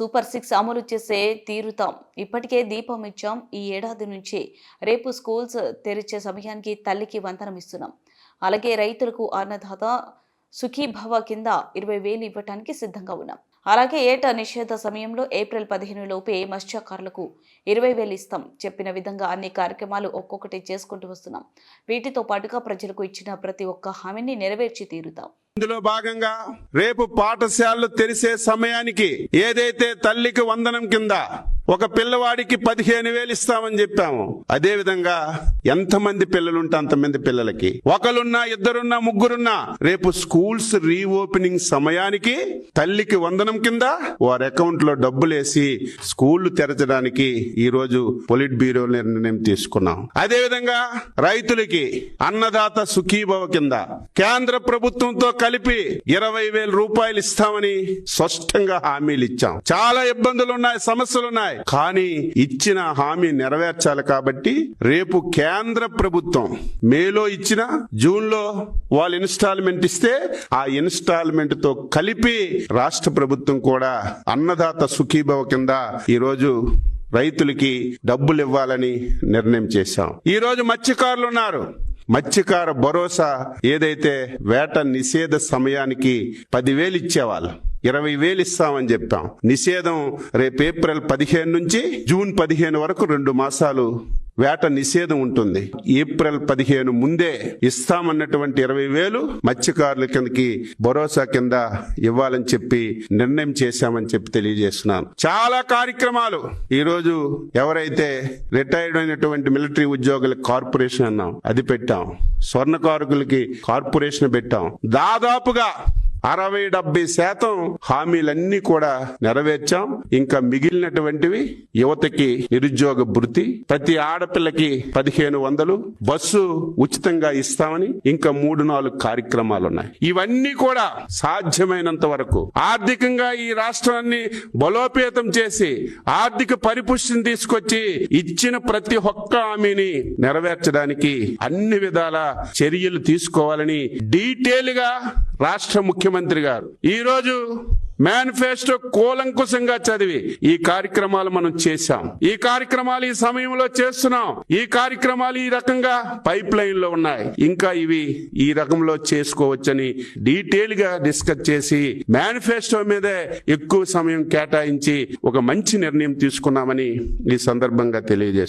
Super six అమలు చేసే తీరుతాం. ఇప్పటికే దీపం ఇచ్చాం. ఈ ఏడాది నుంచి రేపు స్కూల్స్ తెరిచే సమయానికి తల్లికి వందనం ఇస్తున్నాం. అలాగే రైతులకు అన్నదాత సుఖీభవ కింద ఇరవై వేలు ఇవ్వటానికి సిద్ధంగా ఉన్నాం. అలాగే ఏటా నిషేధ సమయంలో ఏప్రిల్ పదిహేను లోపే మత్స్యకారులకు ఇరవై వేలు ఇస్తాం. చెప్పిన విధంగా అన్ని కార్యక్రమాలు ఒక్కొక్కటి చేసుకుంటూ వస్తున్నాం. వీటితో పాటుగా ప్రజలకు ఇచ్చిన ప్రతి ఒక్క హామీని నెరవేర్చి తీరుతాం. ఇందులో భాగంగా రేపు పాఠశాలలు తెరిసే సమయానికి ఏదైతే తల్లికి వందనం కింద ఒక పిల్లవాడికి పదిహేను వేలు ఇస్తామని చెప్పాము. అదే విధంగా ఎంతమంది పిల్లలుంటే అంతమంది పిల్లలకి. ఒకరున్నా ఇద్దరున్నా ముగ్గురున్నా. రేపు స్కూల్స్ రీఓపెనింగ్ సమయానికి తల్లికి వందనం కింద వారి అకౌంట్లో డబ్బులేసి స్కూళ్ళు తెరచడానికి ఈ రోజు పొలిట్ బ్యూరో నిర్ణయం తీసుకున్నాం. అదే విధంగా రైతులకి అన్నదాత సుఖీభవ కింద కేంద్ర ప్రభుత్వంతో కలిపి ఇరవై వేల రూపాయలు ఇస్తామని స్పష్టంగా హామీలు ఇచ్చాం. చాలా ఇబ్బందులు ఉన్నాయి సమస్యలు ఉన్నాయి కానీ ఇచ్చిన హామీ నెరవేర్చాలి కాబట్టి రేపు కేంద్ర ప్రభుత్వం మేలో ఇచ్చిన జూన్లో వాళ్ళు ఇన్స్టాల్మెంట్ ఇస్తే ఆ ఇన్స్టాల్మెంట్తో కలిపి రాష్ట్ర ప్రభుత్వం కూడా అన్నదాత సుఖీభవ కింద ఈరోజు రైతులకి డబ్బులు ఇవ్వాలని నిర్ణయం చేశాం. ఈ రోజు మత్స్యకారులు ఉన్నారు. మత్స్యకార భరోసా ఏదైతే వేట నిషేధ సమయానికి పదివేలు ఇచ్చేవాళ్ళు. ఇరవై వేలు ఇస్తామని చెప్పాం నిషేధం రేపు ఏప్రిల్ పదిహేను నుంచి జూన్ పదిహేను వరకు రెండు మాసాలు వేట నిషేధం ఉంటుంది. ఏప్రిల్ పదిహేను ముందే ఇస్తామన్నటువంటి ఇరవై వేలు మత్స్యకారుల కిందకి భరోసా కింద ఇవ్వాలని చెప్పి నిర్ణయం చేశామని చెప్పి తెలియజేస్తున్నాను. చాలా కార్యక్రమాలు. ఈరోజు ఎవరైతే రిటైర్డ్ అయినటువంటి మిలిటరీ ఉద్యోగుల కార్పొరేషన్ అన్నాం అది పెట్టాం. స్వర్ణకారుకులకి కార్పొరేషన్ పెట్టాం. దాదాపుగా అరవై డెబ్బై శాతం హామీలన్నీ కూడా నెరవేర్చాం. ఇంకా మిగిలినటువంటివి యువతకి నిరుద్యోగ భృతి ప్రతి ఆడపిల్లకి పదిహేను వందలు బస్సు ఉచితంగా ఇస్తామని ఇంకా మూడు నాలుగు కార్యక్రమాలు ఉన్నాయి ఇవన్నీ కూడా సాధ్యమైనంత వరకు ఆర్థికంగా ఈ రాష్ట్రాన్ని బలోపేతం చేసి ఆర్థిక పరిపుష్టిని తీసుకొచ్చి ఇచ్చిన ప్రతి ఒక్క హామీని నెరవేర్చడానికి అన్ని విధాల చర్యలు తీసుకోవాలని డీటెయిల్గా రాష్ట్ర ముఖ్యమంత్రి గారు. ఈరోజు మేనిఫెస్టో కూలంకుశంగా చదివి ఈ కార్యక్రమాలు మనం చేశాం. ఈ కార్యక్రమాలు ఈ సమయంలో చేస్తున్నాం. ఈ కార్యక్రమాలు ఈ రకంగా పైప్ లైన్లో ఉన్నాయి. ఇంకా ఇవి ఈ రకంలో చేసుకోవచ్చని డీటెయిల్గా డిస్కస్ చేసి మేనిఫెస్టో మీదే ఎక్కువ సమయం కేటాయించి ఒక మంచి నిర్ణయం తీసుకున్నామని ఈ సందర్భంగా తెలియజేస్తాం